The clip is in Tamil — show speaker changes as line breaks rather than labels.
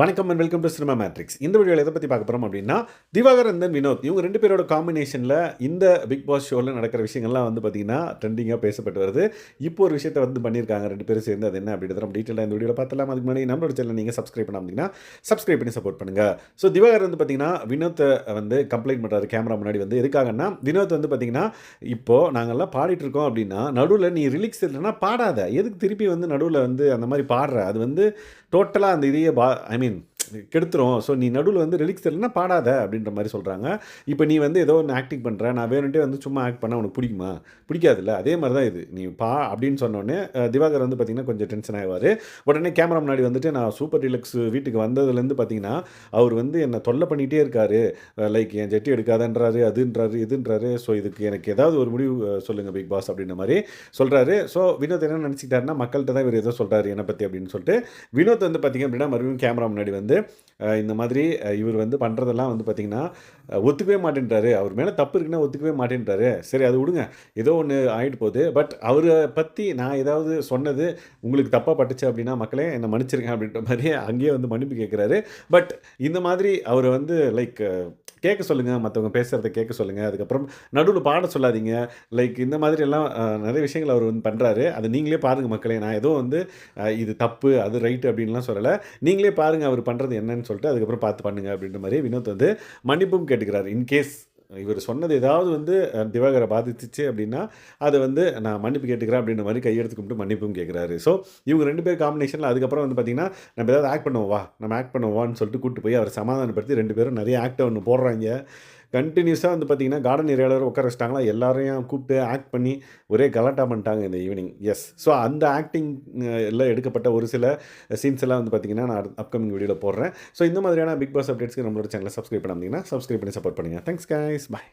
வணக்கம் and welcome to Cinema Matrix இந்த வீடியோவில் எதை பற்றி பார்க்க போகிறோம் அப்படின்னா திவாகரன் and வினோத். இவங்க ரெண்டு பேரோட காம்பினேஷனில் இந்த பிக் பாஸ் ஷோவில் நடக்கிற விஷயங்கள்லாம் வந்து பார்த்தீங்கன்னா ட்ரெண்டிங்காக பேசப்பட்டு வருது. இப்போ ஒரு விஷயத்தை வந்து பண்ணியிருக்காங்க ரெண்டு பேரும் சேர்ந்து அது என்ன அப்படின்றத நம்ம டீட்டெயிலாக இந்த வீடியோவில் பார்த்தலாம் அதுக்கு முன்னாடி நம்மளோட சேனல் நீங்கள் சப்ஸ்கிரைப் பண்ணாமீங்கன்னா சப்ஸ்கிரைப் பண்ணி சப்போர்ட் பண்ணுங்கள் ஸோ திவாகர் வந்து பார்த்திங்கன்னா வினோத்தை வந்து கம்ப்ளைண்ட் பண்ணுறாரு கேமரா முன்னாடி வந்து எதுக்காகன்னா வினோத் வந்து பார்த்தீங்கன்னா இப்போது நாங்கள்லாம் பாடிட்டு இருக்கோம் அப்படின்னா நடுவில் நீ ரிலீக்ஸ் இல்லைன்னா பாடாத. எதுக்கு திருப்பி வந்து நடுவில் வந்து அந்த மாதிரி பாடுற? அது வந்து டோட்டலாக அந்த இதையே பா ஐ மீன் கெடுத்துரும். ஸோ நீ நடுவில் வந்து ரிலிக்ஸ் இல்லைன்னா பாடாத அப்படின்ற மாதிரி சொல்கிறாங்க இப்போ நீ வந்து ஏதோ ஒன்று ஆக்டிங் பண்ணுற நான் வேணுன்ட்டே வந்து சும்மா ஆக்ட் பண்ண உனக்கு பிடிக்குமா? பிடிக்காதுல்ல. அதே மாதிரி தான் இது. நீ பா அப்படின்னு சொன்னோடனே திவாகர் வந்து பார்த்திங்கன்னா கொஞ்சம் டென்ஷன் ஆகிவார் உடனே கேமரா முன்னாடி வந்துட்டு நான் சூப்பர் டிலக்ஸ் வீட்டுக்கு வந்ததுலேருந்து பார்த்தீங்கன்னா அவர் வந்து என்னை தொல்லை பண்ணிகிட்டே இருக்காரு. லைக் என் ஜெட்டி எடுக்காதன்றாரு அதுன்றாரு இதுன்றாரு. ஸோ இதுக்கு எனக்கு ஏதாவது ஒரு முடிவு சொல்லுங்கள் பிக் பாஸ் அப்படின்ற மாதிரி சொல்கிறாரு ஸோ வினோத் என்ன நினச்சிக்கிட்டாருன்னா மக்கள்கிட்ட தான் இவர் ஏதோ சொல்கிறாரு என்னை பற்றி அப்படின்னு சொல்லிட்டு. வினோத் வந்து பார்த்திங்க அப்படின்னா மறுபடியும் கேமரா முன்னாடி வந்து இந்த மாதிரி இவர் வந்து பண்ணுறதெல்லாம் வந்து பார்த்திங்கன்னா ஒத்துக்கவே மாட்டேன்றாரு. அவர் மேலே தப்பு இருக்குன்னா ஒத்துக்கவே மாட்டேன்றாரு. சரி அது விடுங்க. ஏதோ ஒன்று ஆகிட்டு போகுது. பட் அவரை பற்றி நான் ஏதாவது சொன்னது உங்களுக்கு தப்பாக பட்டுச்சு அப்படின்னா மக்களே என்னை மன்னிச்சிருக்கேன் அப்படின்ற மாதிரி அங்கேயே வந்து மன்னிப்பு கேட்குறாரு பட் இந்த மாதிரி அவர் வந்து லைக் கேட்க சொல்லுங்கள் மற்றவங்க பேசுகிறத கேட்க சொல்லுங்கள் அதுக்கப்புறம் நடுவில் பாட சொல்லாதீங்க. லைக் இந்த மாதிரி எல்லாம் நிறைய விஷயங்கள் அவர் வந்து பண்ணுறாரு அதை நீங்களே பாருங்கள் மக்களே. நான் ஏதோ வந்து இது தப்பு அது ரைட்டு அப்படின்லாம் சொல்லலை. நீங்களே பாருங்கள் அவர் பண்ணுறது என்னன்னு சொல்லிட்டு அதுக்கப்புறம் பார்த்து பண்ணுங்க அப்படின்ற மாதிரி வினோத் வந்து மன்னிப்பும் கேட்டுக்கிறார். இன்கேஸ் இவர் சொன்னது ஏதாவது வந்து திவாகரை பாதித்துச்சு அப்படின்னா அதை வந்து நான் மன்னிப்பு கேட்டுக்கிறேன் அப்படின்ற மாதிரி கையெடுத்து கும்பிட்டு மன்னிப்பும் கேட்குறாரு. ஸோ இவங்க ரெண்டு பேர் காம்பினேஷனில் அதுக்கப்புறம் வந்து பார்த்தீங்கன்னா நம்ம ஏதாவது ஆக்ட் பண்ணுவோம் வா நம்ம ஆக்ட் பண்ணுவோம்னு சொல்லிட்டு கூப்பிட்டு போய் அவரை சமாதானப்படுத்தி ரெண்டு பேரும் நிறைய ஆக்டை ஒன்று போடுறாங்க. கண்டினியூஸாக வந்து பார்த்தீங்கன்னா கார்டன் ஏரியாவில் உட்கார வச்சிட்டாங்களா எல்லாரையும் கூப்பிட்டு ஆக்ட் பண்ணி ஒரே கலாட்டா பண்ணிட்டாங்க இந்த ஈவினிங் எஸ் ஸோ அந்த ஆக்டிங் எல்லாம் எடுக்கப்பட்ட ஒரு சில சீன்ஸ் எல்லாம் வந்து பார்த்தீங்கன்னா நான் அப்கமிங் வீடியோவில் போடுறேன். ஸோ இந்த மாதிரியான பிக் பாஸ் அப்டேட்ஸ்க்கு நம்மளோட சேனலை சப்ஸ்கிரைப் பண்ணாமீங்கன்னா சப்ஸ்கிரைப் பண்ணி சப்போர்ட் பண்ணுங்கள் தேங்க்ஸ் கைஸ் பாய்